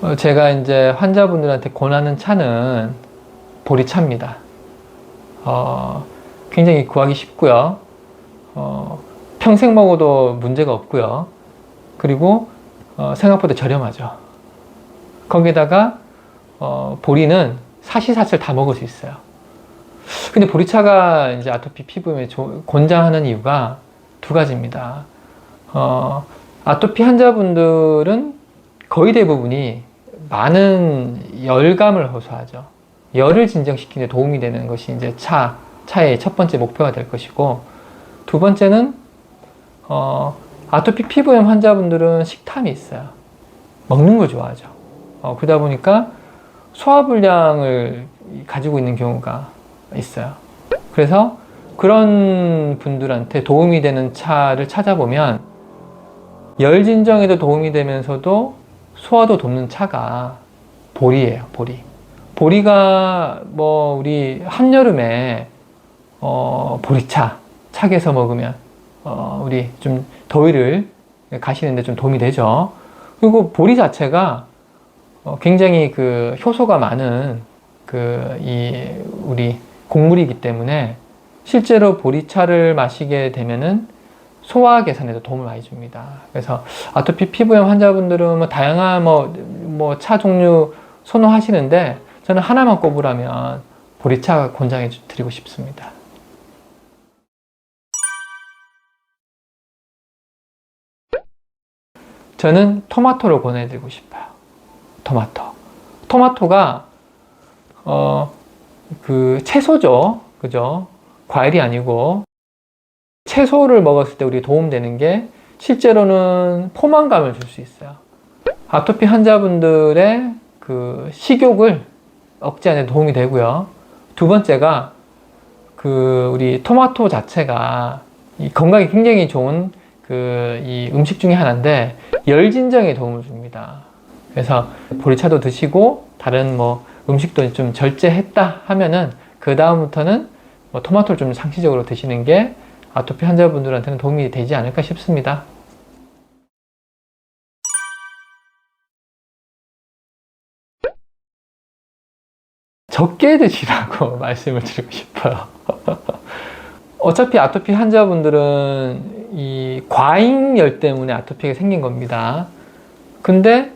어, 제가 이제 환자분들한테 권하는 차는 보리차입니다. 어, 굉장히 구하기 쉽고요. 어, 평생 먹어도 문제가 없고요. 그리고 어, 생각보다 저렴하죠. 거기다가 어, 보리는 사시사철 다 먹을 수 있어요. 근데 보리차가 이제 아토피 피부에 조- 권장하는 이유가 두 가지입니다. 어, 아토피 환자분들은 거의 대부분이 많은 열감을 호소하죠. 열을 진정시키는 데 도움이 되는 것이 이제 차, 차의 첫 번째 목표가 될 것이고, 두 번째는, 어, 아토피 피부염 환자분들은 식탐이 있어요. 먹는 걸 좋아하죠. 어, 그러다 보니까 소화불량을 가지고 있는 경우가 있어요. 그래서 그런 분들한테 도움이 되는 차를 찾아보면 열 진정에도 도움이 되면서도 소화도 돕는 차가 보리예요, 보리. 보리가 뭐 우리 한여름에 어, 보리차 차게서 먹으면 어, 우리 좀 더위를 가시는데 좀 도움이 되죠. 그리고 보리 자체가 어, 굉장히 그 효소가 많은 그 이 우리 곡물이기 때문에 실제로 보리차를 마시게 되면은 소화 개선에도 도움을 많이 줍니다. 그래서 아토피 피부염 환자분들은 뭐 다양한 뭐 뭐 차 종류 선호하시는데 저는 하나만 꼽으라면 보리차 권장해 주- 드리고 싶습니다. 저는 토마토를 권해드리고 싶어요. 토마토. 토마토가 어 그 채소죠, 그죠? 과일이 아니고 채소를 먹었을 때 우리 도움되는 게 실제로는 포만감을 줄 수 있어요. 아토피 환자분들의 그 식욕을 억제하는 데 도움이 되고요. 두 번째가 그 우리 토마토 자체가 이 건강에 굉장히 좋은 그 이 음식 중에 하나인데 열 진정에 도움을 줍니다. 그래서 보리차도 드시고 다른 뭐 음식도 좀 절제했다 하면은 그 다음부터는 뭐 토마토를 좀 상시적으로 드시는 게 아토피 환자분들한테는 도움이 되지 않을까 싶습니다. 적게 드시라고 말씀을 드리고 싶어요. 어차피 아토피 환자분들은 이 과잉열 때문에 아토피가 생긴 겁니다. 근데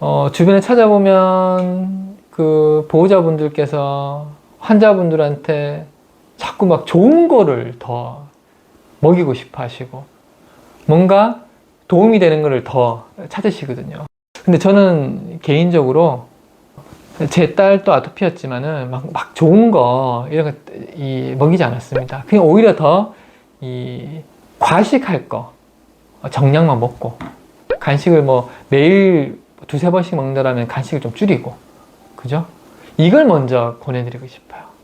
어, 주변에 찾아보면 그 보호자분들께서 환자분들한테 자꾸 막 좋은 거를 더 먹이고 싶어 하시고 뭔가 도움이 되는 거를 더 찾으시거든요. 근데 저는 개인적으로 제 딸도 아토피였지만은 막, 막 좋은 거 이런 거 이, 먹이지 않았습니다. 그냥 오히려 더 이 과식할 거 어, 정량만 먹고 간식을 뭐 매일 두세 번씩 먹는다라면 간식을 좀 줄이고 그죠? 이걸 먼저 권해드리고 싶어요.